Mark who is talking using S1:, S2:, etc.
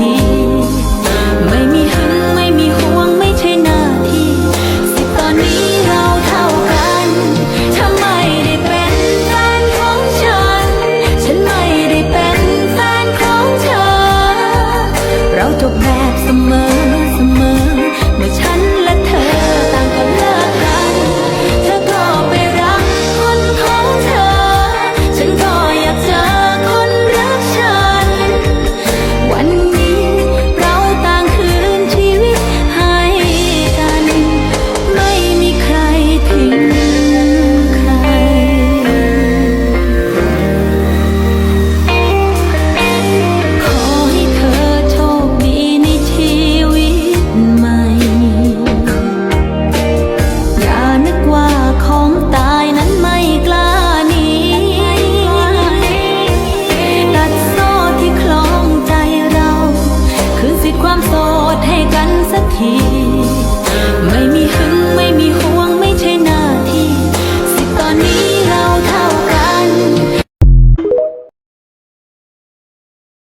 S1: here ษให้กันสักที